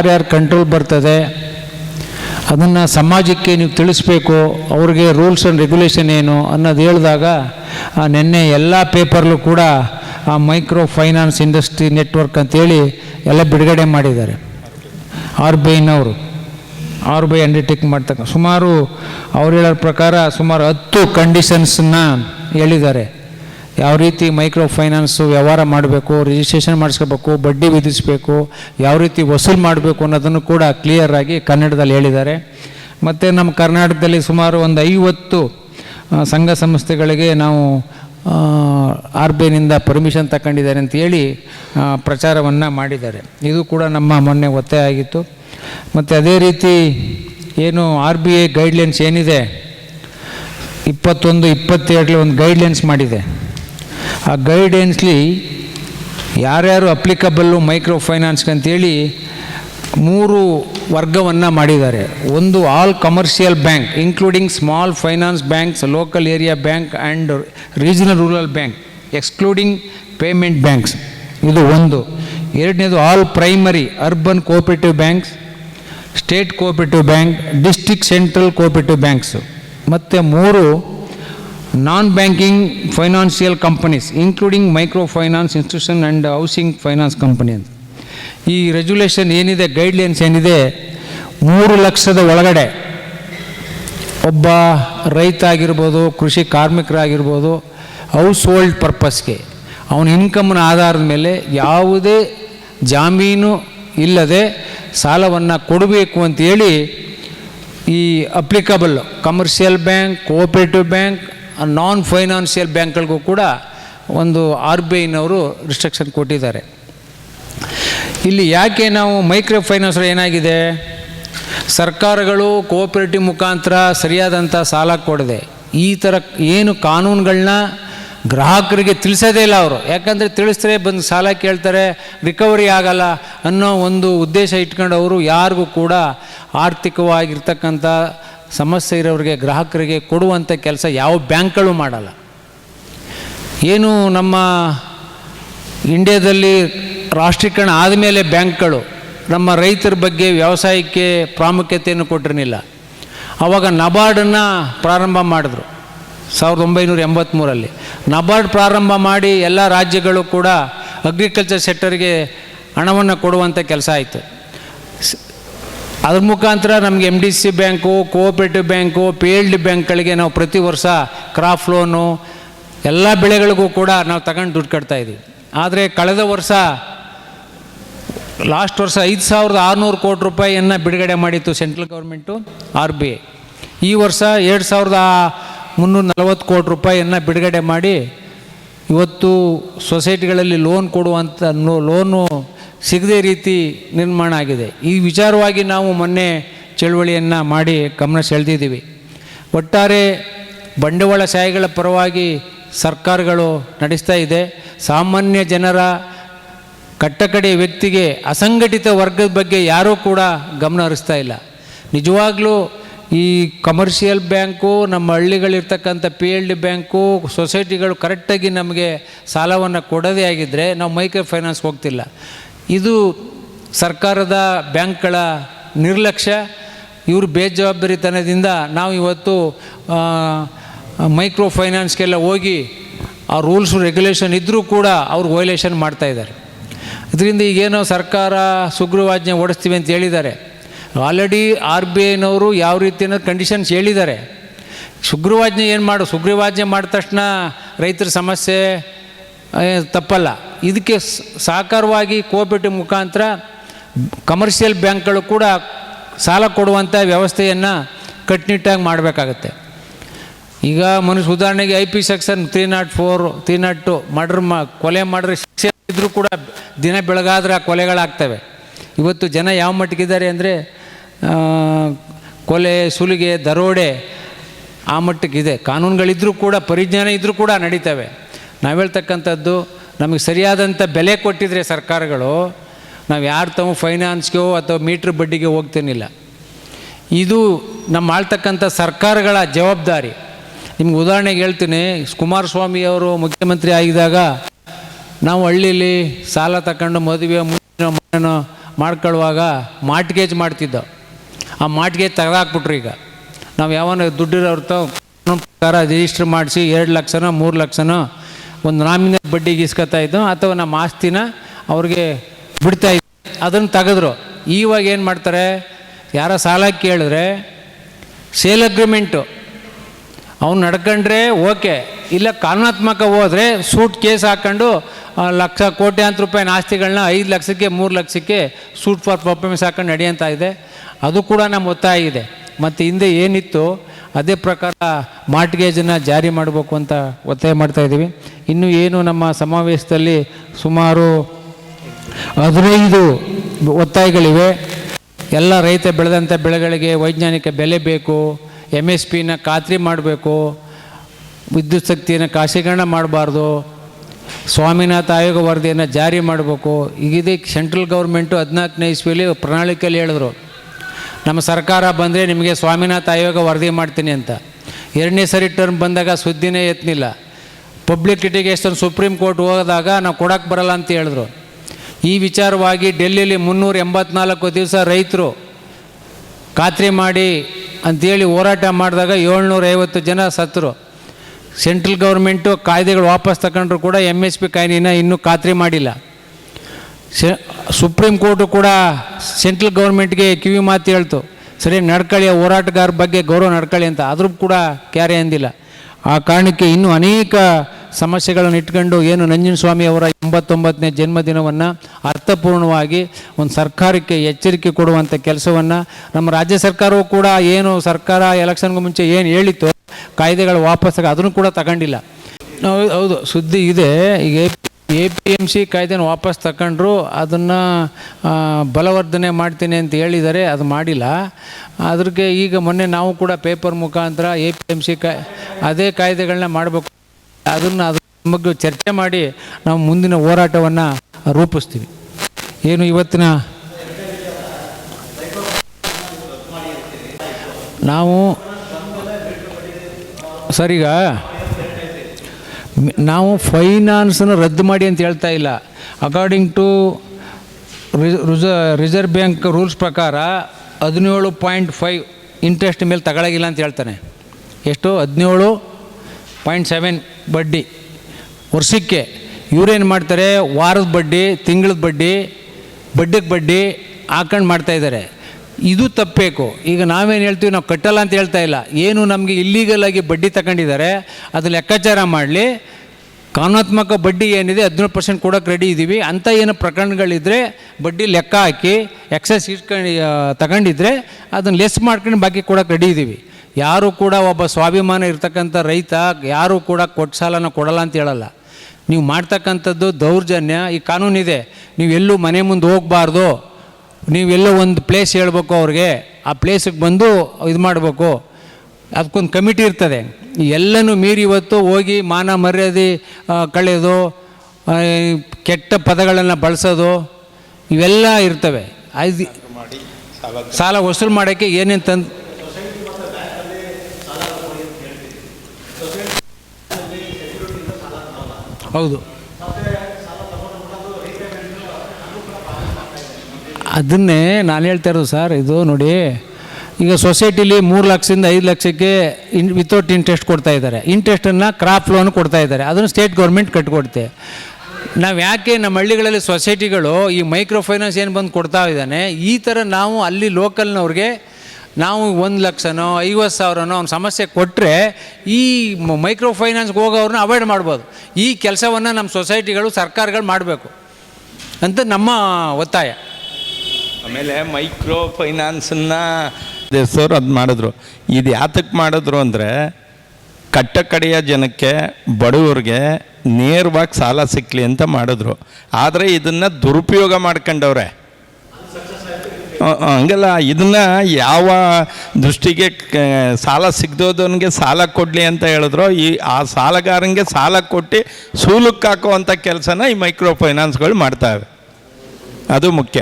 ಯಾರ್ಯಾರು ಕಂಟ್ರೋಲ್ ಬರ್ತದೆ, ಅದನ್ನು ಸಮಾಜಕ್ಕೆ ನೀವು ತಿಳಿಸ್ಬೇಕು, ಅವ್ರಿಗೆ ರೂಲ್ಸ್ ಆ್ಯಂಡ್ ರೆಗ್ಯುಲೇಷನ್ ಏನು ಅನ್ನೋದು ಹೇಳಿದಾಗ ನಿನ್ನೆ ಎಲ್ಲ ಪೇಪರ್ಲು ಕೂಡ ಆ ಮೈಕ್ರೋ ಫೈನಾನ್ಸ್ ಇಂಡಸ್ಟ್ರಿ ನೆಟ್ವರ್ಕ್ ಅಂತೇಳಿ ಎಲ್ಲ ಬಿಡುಗಡೆ ಮಾಡಿದ್ದಾರೆ. ಆರ್ ಬಿ ಐನವರು, ಆರ್ ಬಿ ಅಂಡರ್ಟೇಕ್ ಮಾಡ್ತಕ್ಕ ಸುಮಾರು ಅವ್ರು ಹೇಳೋ ಪ್ರಕಾರ ಸುಮಾರು ಹತ್ತು ಕಂಡೀಷನ್ಸನ್ನ ಹೇಳಿದ್ದಾರೆ. ಯಾವ ರೀತಿ ಮೈಕ್ರೋ ಫೈನಾನ್ಸು ವ್ಯವಹಾರ ಮಾಡಬೇಕು ರಿಜಿಸ್ಟ್ರೇಷನ್ ಮಾಡಿಸ್ಕೋಬೇಕು, ಬಡ್ಡಿ ವಿಧಿಸಬೇಕು, ಯಾವ ರೀತಿ ವಸೂಲು ಮಾಡಬೇಕು ಅನ್ನೋದನ್ನು ಕೂಡ ಕ್ಲಿಯರ್ ಆಗಿ ಕನ್ನಡದಲ್ಲಿ ಹೇಳಿದ್ದಾರೆ. ಮತ್ತು ನಮ್ಮ ಕರ್ನಾಟಕದಲ್ಲಿ ಸುಮಾರು ಒಂದು ಐವತ್ತು ಸಂಘ ಸಂಸ್ಥೆಗಳಿಗೆ ನಾವು ಆರ್ ಬಿ ಐನಿಂದ ಪರ್ಮಿಷನ್ ತಗೊಂಡಿದ್ದಾರೆ ಅಂತ ಹೇಳಿ ಪ್ರಚಾರವನ್ನು ಮಾಡಿದ್ದಾರೆ. ಇದು ಕೂಡ ನಮ್ಮ ಮೊನ್ನೆ ಒತ್ತಾಯ ಆಗಿತ್ತು. ಮತ್ತು ಅದೇ ರೀತಿ ಏನು ಆರ್ ಬಿ ಐ ಗೈಡ್ಲೈನ್ಸ್ ಏನಿದೆ? ಇಪ್ಪತ್ತೊಂದು, ಇಪ್ಪತ್ತೆರಡರಲ್ಲಿ ಒಂದು ಗೈಡ್ಲೈನ್ಸ್ ಮಾಡಿದೆ. ಆ ಗೈಡೆನ್ಸ್ಲಿ ಯಾರ್ಯಾರು ಅಪ್ಲಿಕಬಲ್ಲು ಮೈಕ್ರೋ ಫೈನಾನ್ಸ್ಗೆ ಅಂತೇಳಿ ಮೂರು ವರ್ಗವನ್ನು ಮಾಡಿದ್ದಾರೆ. ಒಂದು all commercial bank including small finance banks local area bank and regional rural bank excluding payment banks ಇದು ಒಂದು. ಎರಡನೇದು all primary urban cooperative banks state cooperative bank district central cooperative banks ಮತ್ತು ಮೂರು financial companies including micro finance institution and housing finance company ಅಂತ ಈ regulation ಏನಿದೆ guidelines ಏನಿದೆ, ಮೂರು ಲಕ್ಷದ ಒಳಗಡೆ ಒಬ್ಬ ರೈತ ಆಗಿರ್ಬೋದು, ಕೃಷಿ ಕಾರ್ಮಿಕರಾಗಿರ್ಬೋದು ಹೌಸ್ ಹೋಲ್ಡ್ ಪರ್ಪಸ್ಗೆ ಅವನ ಇನ್ಕಮ್ನ ಆಧಾರದ ಮೇಲೆ ಯಾವುದೇ ಜಾಮೀನು ಇಲ್ಲದೆ ಸಾಲವನ್ನು ಕೊಡಬೇಕು ಅಂತೇಳಿ ಈ applicable commercial bank cooperative bank non financial ಬ್ಯಾಂಕ್ಗಳಿಗೂ ಕೂಡ ಒಂದು ಆರ್ ಬಿ ಐನವರು ರಿಸ್ಟ್ರಿಕ್ಷನ್ ಕೊಟ್ಟಿದ್ದಾರೆ. ಇಲ್ಲಿ ಯಾಕೆ ನಾವು ಮೈಕ್ರೋ ಫೈನಾನ್ಸ್ ಏನಾಗಿದೆ? ಸರ್ಕಾರಗಳು ಕೋಆಪರೇಟಿವ್ ಮುಖಾಂತರ ಸರಿಯಾದಂಥ ಸಾಲ ಕೊಡದೆ ಈ ಥರ ಏನು ಕಾನೂನುಗಳನ್ನ ಗ್ರಾಹಕರಿಗೆ ತಿಳಿಸೋದೇ ಇಲ್ಲ ಅವರು. ಯಾಕಂದರೆ ತಿಳಿಸಿದ್ರೆ ಬಂದು ಸಾಲ ಕೇಳ್ತಾರೆ ರಿಕವರಿ ಆಗಲ್ಲ ಅನ್ನೋ ಒಂದು ಉದ್ದೇಶ ಇಟ್ಕೊಂಡು ಅವರು ಯಾರಿಗೂ ಕೂಡ ಆರ್ಥಿಕವಾಗಿರ್ತಕ್ಕಂಥ ಸಮಸ್ಯೆ ಇರೋರಿಗೆ, ಗ್ರಾಹಕರಿಗೆ ಕೊಡುವಂಥ ಕೆಲಸ ಯಾವ ಬ್ಯಾಂಕ್ಗಳು ಮಾಡಲ್ಲ. ಏನು ನಮ್ಮ ಇಂಡಿಯಾದಲ್ಲಿ ರಾಷ್ಟ್ರೀಕರಣ ಆದಮೇಲೆ ಬ್ಯಾಂಕ್ಗಳು ನಮ್ಮ ರೈತರ ಬಗ್ಗೆ ವ್ಯವಸಾಯಕ್ಕೆ ಪ್ರಾಮುಖ್ಯತೆಯನ್ನು ಕೊಟ್ಟಿರಲಿಲ್ಲ. ಆವಾಗ ನಬಾರ್ಡನ್ನು ಪ್ರಾರಂಭ ಮಾಡಿದ್ರು, ಸಾವಿರದ ಒಂಬೈನೂರ ಎಂಬತ್ತ್ಮೂರಲ್ಲಿ ನಬಾರ್ಡ್ ಪ್ರಾರಂಭ ಮಾಡಿ ಎಲ್ಲ ರಾಜ್ಯಗಳು ಕೂಡ ಅಗ್ರಿಕಲ್ಚರ್ ಸೆಕ್ಟರ್ಗೆ ಹಣವನ್ನು ಕೊಡುವಂಥ ಕೆಲಸ ಆಯಿತು. ಅದ್ರ ಮುಖಾಂತರ ನಮಗೆ M D C bank cooperative bank ಪೇಲ್ಡ್ ಬ್ಯಾಂಕ್ಗಳಿಗೆ ನಾವು ಪ್ರತಿ ವರ್ಷ ಕ್ರಾಪ್ ಲೋನು ಎಲ್ಲ ಬೆಳೆಗಳಿಗೂ ಕೂಡ ನಾವು ತಗೊಂಡು ದುಡ್ಡು ಕಟ್ತಾ ಇದ್ದೀವಿ. ಆದರೆ ಕಳೆದ ವರ್ಷ ಲಾಸ್ಟ್ ವರ್ಷ ಐದು ಸಾವಿರದ ಆರುನೂರು ಕೋಟಿ ರೂಪಾಯಿಯನ್ನು ಬಿಡುಗಡೆ ಮಾಡಿತ್ತು central government R B I ಈ ವರ್ಷ ಎರಡು ಸಾವಿರದ ಮುನ್ನೂರ ನಲವತ್ತು ಕೋಟಿ ರೂಪಾಯಿಯನ್ನು ಬಿಡುಗಡೆ ಮಾಡಿ, ಇವತ್ತು ಸೊಸೈಟಿಗಳಲ್ಲಿ ಲೋನ್ ಕೊಡುವಂಥ ಲೋನು ಸಿಗದೆ ರೀತಿ ನಿರ್ಮಾಣ ಆಗಿದೆ. ಈ ವಿಚಾರವಾಗಿ ನಾವು ಮೊನ್ನೆ ಚಳುವಳಿಯನ್ನು ಮಾಡಿ ಗಮನ ಸೆಳೆದಿದ್ದೀವಿ. ಒಟ್ಟಾರೆ ಬಂಡವಾಳ ಶಾಹಿಗಳ ಪರವಾಗಿ ಸರ್ಕಾರಗಳು ನಡೆಸ್ತಾ ಇದೆ. ಸಾಮಾನ್ಯ ಜನರ ಕಟ್ಟಕಡೆಯ ವ್ಯಕ್ತಿಗೆ ಅಸಂಘಟಿತ ವರ್ಗದ ಬಗ್ಗೆ ಯಾರೂ ಕೂಡ ಗಮನ ಹರಿಸ್ತಾ ಇಲ್ಲ. ನಿಜವಾಗ್ಲೂ ಈ ಕಮರ್ಷಿಯಲ್ ಬ್ಯಾಂಕು, ನಮ್ಮ ಹಳ್ಳಿಗಳಿರ್ತಕ್ಕಂಥ ಪಿ ಎಲ್ ಡಿ ಬ್ಯಾಂಕು, ಸೊಸೈಟಿಗಳು ಕರೆಕ್ಟಾಗಿ ನಮಗೆ ಸಾಲವನ್ನು ಕೊಡೋದೇ ಆಗಿದ್ದರೆ ನಾವು ಮೈಕ್ರೋ ಫೈನಾನ್ಸ್ ಹೋಗ್ತಿಲ್ಲ. ಇದು ಸರ್ಕಾರದ ಬ್ಯಾಂಕ್ಗಳ ನಿರ್ಲಕ್ಷ್ಯ. ಇವರು ಬೇಜವಾಬ್ದಾರಿತನದಿಂದ ನಾವು ಇವತ್ತು ಮೈಕ್ರೋ ಫೈನಾನ್ಸ್ಗೆಲ್ಲ ಹೋಗಿ ಆ ರೂಲ್ಸ್, ರೆಗ್ಯುಲೇಷನ್ ಇದ್ದರೂ ಕೂಡ ಅವ್ರು ವೈಲೇಷನ್ ಮಾಡ್ತಾ ಇದ್ದಾರೆ. ಇದರಿಂದ ಈಗೇನೋ ಸರ್ಕಾರ ಸುಗ್ರೀವಾಜ್ಞೆ ಓಡಿಸ್ತೀವಿ ಅಂತ ಹೇಳಿದ್ದಾರೆ. ಆಲ್ರೆಡಿ ಆರ್ ಬಿ ಐನವರು ಯಾವ ರೀತಿ ಅನ್ನೋದು ಕಂಡೀಷನ್ಸ್ ಹೇಳಿದ್ದಾರೆ. ಸುಗ್ರೀವಾಜ್ಞೆ ಏನು ಮಾಡು, ಸುಗ್ರೀವಾಜ್ಞೆ ಮಾಡಿದ ತಕ್ಷಣ ರೈತರ ಸಮಸ್ಯೆ ತಪ್ಪಲ್ಲ. ಇದಕ್ಕೆ ಸಾಕಾರವಾಗಿ ಕೋಆಪರೇಟಿವ್ ಮುಖಾಂತರ ಕಮರ್ಷಿಯಲ್ ಬ್ಯಾಂಕ್ಗಳು ಕೂಡ ಸಾಲ ಕೊಡುವಂಥ ವ್ಯವಸ್ಥೆಯನ್ನು ಕಟ್ಟುನಿಟ್ಟಾಗಿ ಮಾಡಬೇಕಾಗತ್ತೆ. ಈಗ ಮನುಷ್ಯ ಉದಾಹರಣೆಗೆ I P section three not four, three not two murder ಮಾ, ಕೊಲೆ ಮಾಡಿದ್ರೆ ಶಿಕ್ಷೆ ಇದ್ದರೂ ಕೂಡ ದಿನ ಬೆಳಗಾದ್ರೆ ಆ ಕೊಲೆಗಳಾಗ್ತವೆ. ಇವತ್ತು ಜನ ಯಾವ ಮಟ್ಟಿಗಿದ್ದಾರೆ ಅಂದರೆ ಕೊಲೆ, ಸುಲಿಗೆ, ದರೋಡೆ ಆ ಮಟ್ಟಕ್ಕಿದೆ ಕಾನೂನುಗಳಿದ್ದರೂ ಕೂಡ, ಪರಿಜ್ಞಾನ ಇದ್ದರೂ ಕೂಡ ನಡೀತವೆ. ನಾವು ಹೇಳ್ತಕ್ಕಂಥದ್ದು, ನಮಗೆ ಸರಿಯಾದಂಥ ಬೆಲೆ ಕೊಟ್ಟಿದ್ರೆ ಸರ್ಕಾರಗಳು, ನಾವು ಯಾರು ತಮ್ಮ ಫೈನಾನ್ಸ್ಗೆ ಅಥವಾ ಮೀಟ್ರ್ ಬಡ್ಡಿಗೆ ಹೋಗ್ತೇನಿಲ್ಲ ಇದು ನಮ್ಮ ಆಳ್ತಕ್ಕಂಥ ಸರ್ಕಾರಗಳ ಜವಾಬ್ದಾರಿ. ನಿಮ್ಗೆ ಉದಾಹರಣೆಗೆ ಹೇಳ್ತೀನಿ, ಕುಮಾರಸ್ವಾಮಿ ಅವರು ಮುಖ್ಯಮಂತ್ರಿ ಆಗಿದ್ದಾಗ, ನಾವು ಹಳ್ಳಿಲಿ ಸಾಲ ತಗೊಂಡು ಮದುವೆ ಮನೆಯ ಮಾಡ್ಕೊಳ್ಳುವಾಗ ಮಾಟ್ಗೇಜ್ ಮಾಡ್ತಿದ್ದೋ. ಆ ಮಾಟ್ಗೇಜ್ ತೆಗೆದಾಕ್ಬಿಟ್ರು ಈಗ. ನಾವು ಯಾವನ ದುಡ್ಡಿರೋರ್ತ ಪ್ರಕಾರ ರಿಜಿಸ್ಟ್ರ್ ಮಾಡಿಸಿ ಎರಡು ಲಕ್ಷನೋ, ಮೂರು ಲಕ್ಷನೋ ಒಂದು ನಾಮಿನ ಬಡ್ಡಿಗೆ ಇಸ್ಕೊತಾ ಇದ್ದೋ ಅಥವಾ ನಮ್ಮ ಆಸ್ತಿನ ಅವ್ರಿಗೆ ಬಿಡ್ತಾ ಇದ್ದ. ಅದನ್ನು ತೆಗೆದ್ರು. ಈವಾಗ ಏನು ಮಾಡ್ತಾರೆ? ಯಾರ ಸಾಲ ಕೇಳಿದ್ರೆ ಸೇಲ್ ಅಗ್ರಿಮೆಂಟು ಅವ್ನು ನಡ್ಕೊಂಡ್ರೆ ಓಕೆ. ಇಲ್ಲ ಕಾನೂನಾತ್ಮಕ ಹೋದರೆ ಸೂಟ್ ಕೇಸ್ ಹಾಕ್ಕೊಂಡು ಲಕ್ಷ ಕೋಟ್ಯಾಂತರ ರೂಪಾಯಿನ ಆಸ್ತಿಗಳನ್ನ ಐದು ಲಕ್ಷಕ್ಕೆ, ಮೂರು ಲಕ್ಷಕ್ಕೆ ಸೂಟ್ ಫಾರ್ ಪರ್ಫಾರ್ಮೆನ್ಸ್ ಹಾಕೊಂಡು ನಡೆಯಂತ ಇದೆ. ಅದು ಕೂಡ ನಮ್ಮ ಒತ್ತಾಯ ಇದೆ. ಮತ್ತು ಹಿಂದೆ ಏನಿತ್ತು? ಅದೇ ಪ್ರಕಾರ ಮಾರ್ಟ್ಗೇಜನ್ನು ಜಾರಿ ಮಾಡಬೇಕು ಅಂತ ಒತ್ತಾಯ ಮಾಡ್ತಾ ಇದ್ದೀವಿ. ಇನ್ನು ಏನು ನಮ್ಮ ಸಮಾವೇಶದಲ್ಲಿ ಸುಮಾರು ಹದಿನೈದು ಒತ್ತಾಯಗಳಿವೆ. ಎಲ್ಲ ರೈತ ಬೆಳೆದಂಥ ಬೆಳೆಗಳಿಗೆ ವೈಜ್ಞಾನಿಕ ಬೆಲೆ ಬೇಕು ಎಂ ಎಸ್ ಪಿನ ಖಾತ್ರಿ ಮಾಡಬೇಕು, ವಿದ್ಯುತ್ ಶಕ್ತಿಯನ್ನು ಖಾಸಗೀಕರಣ ಮಾಡಬಾರ್ದು, ಸ್ವಾಮಿನಾಥ ಆಯೋಗ ವರದಿಯನ್ನು ಜಾರಿ ಮಾಡಬೇಕು. ಈಗಿದೆ ಸೆಂಟ್ರಲ್ ಗೌರ್ಮೆಂಟು ಹದಿನಾಲ್ಕನೇ ಇಸ್ವಿಯಲ್ಲಿ ಪ್ರಣಾಳಿಕೆಯಲ್ಲಿ ಹೇಳಿದ್ರು. ನಮ್ಮ ಸರ್ಕಾರ ಬಂದರೆ ನಿಮಗೆ ಸ್ವಾಮಿನಾಥ ಆಯೋಗ ವರದಿ ಮಾಡ್ತೀನಿ ಅಂತ. ಎರಡನೇ ಸರಿ ಟರ್ಮ್ ಬಂದಾಗ ಸುದ್ದಿನೇ ಎತ್ತನಿಲ್ಲ ಪಬ್ಲಿಕ್ ಲಿಟಿಗೇಷನ್ ಸುಪ್ರೀಂ ಕೋರ್ಟ್ ಹೋದಾಗ ನಾವು ಕೊಡೋಕ್ಕೆ ಬರಲ್ಲ ಅಂತ ಹೇಳಿದ್ರು. ಈ ವಿಚಾರವಾಗಿ ಡೆಲ್ಲಿಯಲ್ಲಿ ಮುನ್ನೂರ ಎಂಬತ್ನಾಲ್ಕು ದಿವಸ ರೈತರು ಖಾತ್ರಿ ಮಾಡಿ ಅಂಥೇಳಿ ಹೋರಾಟ ಮಾಡಿದಾಗ ಏಳ್ನೂರ ಐವತ್ತು ಜನ ಸತ್ತರು. ಸೆಂಟ್ರಲ್ ಗೌರ್ಮೆಂಟು ಕಾಯ್ದೆಗಳು ವಾಪಸ್ ತಗೊಂಡ್ರು ಕೂಡ ಎಂ ಎಸ್ ಪಿ ಕಾಯ್ದೆನ ಇನ್ನೂ ಖಾತ್ರಿ ಮಾಡಿಲ್ಲ. ಸುಪ್ರೀಂ ಕೋರ್ಟು ಕೂಡ ಸೆಂಟ್ರಲ್ ಗೌರ್ಮೆಂಟ್ಗೆ ಕಿವಿ ಮಾತು ಹೇಳ್ತು. ಸರಿ ನಡ್ಕಳಿಯ ಹೋರಾಟಗಾರ ಬಗ್ಗೆ ಗೌರವ ನಡ್ಕಳಿ ಅಂತ. ಆದರೂ ಕೂಡ ಕ್ಯಾರೆ ಅಂದಿಲ್ಲ. ಆ ಕಾರಣಕ್ಕೆ ಇನ್ನೂ ಅನೇಕ ಸಮಸ್ಯೆಗಳನ್ನು ಇಟ್ಕೊಂಡು ಏನು ನಂಜನಸ್ವಾಮಿ ಅವರ ಎಂಬತ್ತೊಂಬತ್ತನೇ ಜನ್ಮದಿನವನ್ನು ಅರ್ಥಪೂರ್ಣವಾಗಿ ಒಂದು ಸರ್ಕಾರಕ್ಕೆ ಎಚ್ಚರಿಕೆ ಕೊಡುವಂಥ ಕೆಲಸವನ್ನು ನಮ್ಮ ರಾಜ್ಯ ಸರ್ಕಾರವು ಕೂಡ ಏನು ಸರ್ಕಾರ ಎಲೆಕ್ಷನ್ಗೂ ಮುಂಚೆ ಏನು ಹೇಳಿತ್ತು, ಕಾಯ್ದೆಗಳು ವಾಪಸ್ಸಾಗ ಅದನ್ನು ಕೂಡ ತಗೊಂಡಿಲ್ಲ. ಹೌದು. ಸುದ್ದಿ ಇದೆ. ಈಗ ಎ ಪಿ ಎಂ ಸಿ ಕಾಯ್ದೆನ ವಾಪಸ್ ತಗೊಂಡ್ರು ಅದನ್ನು ಬಲವರ್ಧನೆ ಮಾಡ್ತೀನಿ ಅಂತ ಹೇಳಿದ್ದಾರೆ ಅದು ಮಾಡಿಲ್ಲ. ಅದ್ರಿಗೆ ಈಗ ಮೊನ್ನೆ ನಾವು ಕೂಡ ಪೇಪರ್ ಮುಖಾಂತರ ಎ ಪಿ ಎಂ ಸಿ ಕಾಯ್ ಅದೇ ಕಾಯ್ದೆಗಳನ್ನ ಮಾಡಬೇಕು. ಅದನ್ನು ಅದ್ರ ಬಗ್ಗೆ ಚರ್ಚೆ ಮಾಡಿ ನಾವು ಮುಂದಿನ ಹೋರಾಟವನ್ನು ರೂಪಿಸ್ತೀವಿ. ಏನು ಇವತ್ತಿನ? ನಾವು, ಸರಿಗ? ನಾವು ಫೈನಾನ್ಸನ್ನು ರದ್ದು ಮಾಡಿ ಅಂತ ಹೇಳ್ತಾ ಇಲ್ಲ. ಅಕಾರ್ಡಿಂಗ್ ಟು ರಿಸ ರಿಸರ್ವ್ ಬ್ಯಾಂಕ್ ರೂಲ್ಸ್ ಪ್ರಕಾರ ಹದಿನೇಳು ಪಾಯಿಂಟ್ ಫೈವ್ ಇಂಟ್ರೆಸ್ಟ್ ಮೇಲೆ ತಗೊಳಗಿಲ್ಲ ಅಂತ ಹೇಳ್ತಾನೆ. ಎಷ್ಟು? ಹದಿನೇಳು ಪಾಯಿಂಟ್ ಸೆವೆನ್ ಬಡ್ಡಿ. ವರ್ಷಕ್ಕೆ ಇವ್ರೇನು ಮಾಡ್ತಾರೆ? ವಾರದ ಬಡ್ಡಿ, ತಿಂಗಳದ ಬಡ್ಡಿ, ಬಡ್ಡಿಗೆ ಬಡ್ಡಿ ಹಾಕೊಂಡು ಮಾಡ್ತಾಯಿದ್ದಾರೆ ಇದು ತಪ್ಪಬೇಕು ಈಗ ನಾವೇನು ಹೇಳ್ತೀವಿ, ನಾವು ಕಟ್ಟಲ್ಲ ಅಂತ ಹೇಳ್ತಾ ಇಲ್ಲ. ಏನು ನಮಗೆ ಇಲ್ಲೀಗಲಾಗಿ ಬಡ್ಡಿ ತಗೊಂಡಿದ್ದಾರೆ ಅದು ಲೆಕ್ಕಾಚಾರ ಮಾಡಲಿ. ಕಾನೂನಾತ್ಮಕ ಬಡ್ಡಿ ಏನಿದೆ, ಹದಿನೇಳು ಪರ್ಸೆಂಟ್ ಕೊಡೋಕೆ ರೆಡಿ ಇದ್ದೀವಿ ಅಂಥ ಏನು ಪ್ರಕರಣಗಳಿದ್ದರೆ ಬಡ್ಡಿ ಲೆಕ್ಕ ಹಾಕಿ ಎಕ್ಸಸ್ ಇಟ್ಕೊಂಡು ತಗೊಂಡಿದ್ರೆ, ಅದನ್ನು ಲೆಸ್ ಮಾಡ್ಕೊಂಡು ಬಾಕಿ ಕೊಡೋಕೆ ರೆಡಿ ಇದ್ದೀವಿ ಯಾರು ಕೂಡ ಒಬ್ಬ ಸ್ವಾಭಿಮಾನ ಇರ್ತಕ್ಕಂಥ ರೈತ, ಯಾರು ಕೂಡ ಕೊಟ್ಟು ಸಾಲನ ಕೊಡಲ್ಲ ಅಂತ ಹೇಳಲ್ಲ. ನೀವು ಮಾಡ್ತಕ್ಕಂಥದ್ದು ದೌರ್ಜನ್ಯ, ಈ ಕಾನೂನಿದೆ. ನೀವು ಎಲ್ಲೂ ಮನೆ ಮುಂದೆ ಹೋಗಬಾರ್ದು. ನೀವೆಲ್ಲೋ ಒಂದು ಪ್ಲೇಸ್ ಹೇಳ್ಬೇಕು ಅವ್ರಿಗೆ, ಆ ಪ್ಲೇಸಿಗೆ ಬಂದು ಇದು ಮಾಡಬೇಕು. ಅದಕ್ಕೊಂದು ಕಮಿಟಿ ಇರ್ತದೆ. ಎಲ್ಲನೂ ಮೀರಿ ಇವತ್ತು ಹೋಗಿ ಮಾನ ಮರ್ಯಾದೆ ಕಳೆಯೋದು ಕೆಟ್ಟ ಪದಗಳನ್ನು ಬಳಸೋದು, ಇವೆಲ್ಲ ಇರ್ತವೆ. ಅದು ಸಾಲ ವಸೂಲು ಮಾಡೋಕ್ಕೆ ಏನೇನು ತಂದು ಹೌದು. ಅದನ್ನೇ ನಾನು ಹೇಳ್ತಾ ಇರೋದು ಸರ್, ಇದು ನೋಡಿ, ಈಗ ಸೊಸೈಟಿಲಿ ಮೂರು ಲಕ್ಷದಿಂದ ಐದು ಲಕ್ಷಕ್ಕೆ ಇನ್ ವಿತೌಟ್ ಇಂಟ್ರೆಸ್ಟ್ ಕೊಡ್ತಾ ಇದ್ದಾರೆ. ಇಂಟ್ರೆಸ್ಟನ್ನು ಕ್ರಾಪ್ ಲೋನ್ ಕೊಡ್ತಾ ಇದ್ದಾರೆ. ಅದನ್ನು ಸ್ಟೇಟ್ ಗೌರ್ಮೆಂಟ್ ಕಟ್ಕೊಡ್ತೆ ನಾವು ಯಾಕೆ ನಮ್ಮ ಹಳ್ಳಿಗಳಲ್ಲಿ ಸೊಸೈಟಿಗಳು ಈ ಮೈಕ್ರೋ ಫೈನಾನ್ಸ್ ಏನು ಬಂದು ಕೊಡ್ತಾ ಇದ್ದಾನೆ, ಈ ಥರ ನಾವು ಅಲ್ಲಿ ಲೋಕಲ್ನವ್ರಿಗೆ ನಾವು ಒಂದು ಲಕ್ಷನೋ, ಐವತ್ತು ಸಾವಿರನೋ ಅವ್ನ ಸಮಸ್ಯೆ ಕೊಟ್ಟರೆ ಈ ಮೈಕ್ರೋ ಫೈನಾನ್ಸ್ಗೆ ಹೋಗೋವ್ರನ್ನ ಅವಾಯ್ಡ್ ಮಾಡ್ಬೋದು. ಈ ಕೆಲಸವನ್ನು ನಮ್ಮ ಸೊಸೈಟಿಗಳು, ಸರ್ಕಾರಗಳು ಮಾಡಬೇಕು ಅಂತ ನಮ್ಮ ಒತ್ತಾಯ. ಆಮೇಲೆ ಮೈಕ್ರೋ ಫೈನಾನ್ಸನ್ನ ದೇಶದವ್ರು ಅದು ಮಾಡಿದ್ರು. ಇದು ಯಾತಕ್ಕೆ ಮಾಡಿದ್ರು ಅಂದರೆ ಕಟ್ಟ ಕಡೆಯ ಜನಕ್ಕೆ ಬಡವರಿಗೆ ನೇರವಾಗಿ ಸಾಲ ಸಿಕ್ಕಲಿ ಅಂತ ಮಾಡಿದ್ರು. ಆದರೆ ಇದನ್ನು ದುರುಪಯೋಗ ಮಾಡ್ಕೊಂಡವ್ರೆ. ಹಂಗಲ್ಲ ಇದನ್ನು ಯಾವ ದೃಷ್ಟಿಗೆ ಸಾಲ ಸಿಗ್ದೋದವನಿಗೆ ಸಾಲ ಕೊಡಲಿ ಅಂತ ಹೇಳಿದ್ರು, ಈ, ಆ ಸಾಲಗಾರನಿಗೆ ಸಾಲ ಕೊಟ್ಟು ಸೂಲಕ್ಕೆ ಹಾಕುವಂಥ ಕೆಲಸನ ಈ ಮೈಕ್ರೋ ಫೈನಾನ್ಸ್ಗಳು ಮಾಡ್ತಾವೆ ಅದು ಮುಖ್ಯ.